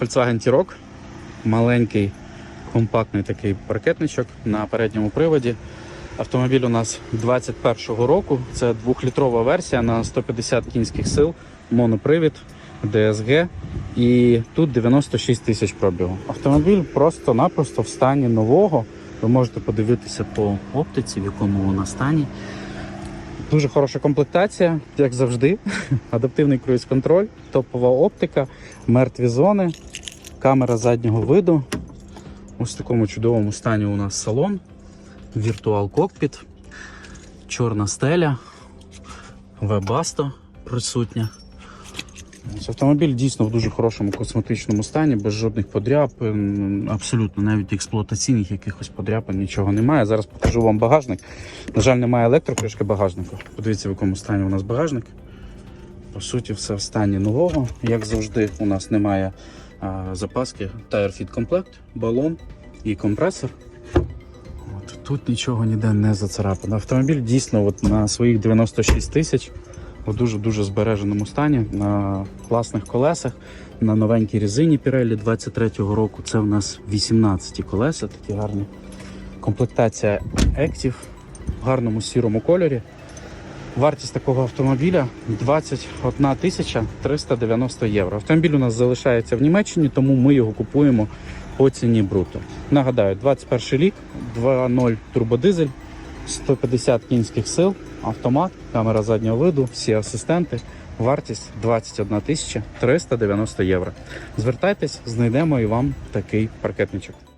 Volkswagen T-Roc. Маленький компактний такий паркетничок на передньому приводі. Автомобіль у нас 21-го року. Це двохлітрова версія на 150 кінських сил, монопривід, DSG. І тут 96 тисяч пробігу. Автомобіль просто-напросто в стані нового. Ви можете подивитися по оптиці, в якому вона стані. Дуже хороша комплектація, як завжди. Адаптивний круїз-контроль, топова оптика, мертві зони, камера заднього виду. Ось в такому чудовому стані у нас салон, віртуал кокпіт, чорна стеля, вебасто присутня. Автомобіль дійсно в дуже хорошому косметичному стані, без жодних подряпин, абсолютно навіть експлуатаційних якихось подряпин, нічого немає. Зараз покажу вам багажник. На жаль, немає електрокришки багажника. Подивіться, в якому стані у нас багажник. По суті, все в стані нового. Як завжди, у нас немає а, запаски Tire Fit комплект, балон і компресор. От, тут нічого ніде не зацарапано. Автомобіль дійсно от, на своїх 96 тисяч у дуже-дуже збереженому стані, на класних колесах, на новенькій резині Pirelli 23-го року. Це в нас 18 колеса, такі гарні. Комплектація Active в гарному сірому кольорі. Вартість такого автомобіля 21 тисяча 390 євро. Автомобіль у нас залишається в Німеччині, тому ми його купуємо по ціні бруто. Нагадаю, 21 рік, 2.0 турбодизель, 150 кінських сил, автомат, камера заднього виду, всі асистенти. Вартість 21 тисяча 390 євро. Звертайтесь, знайдемо і вам такий паркетничок.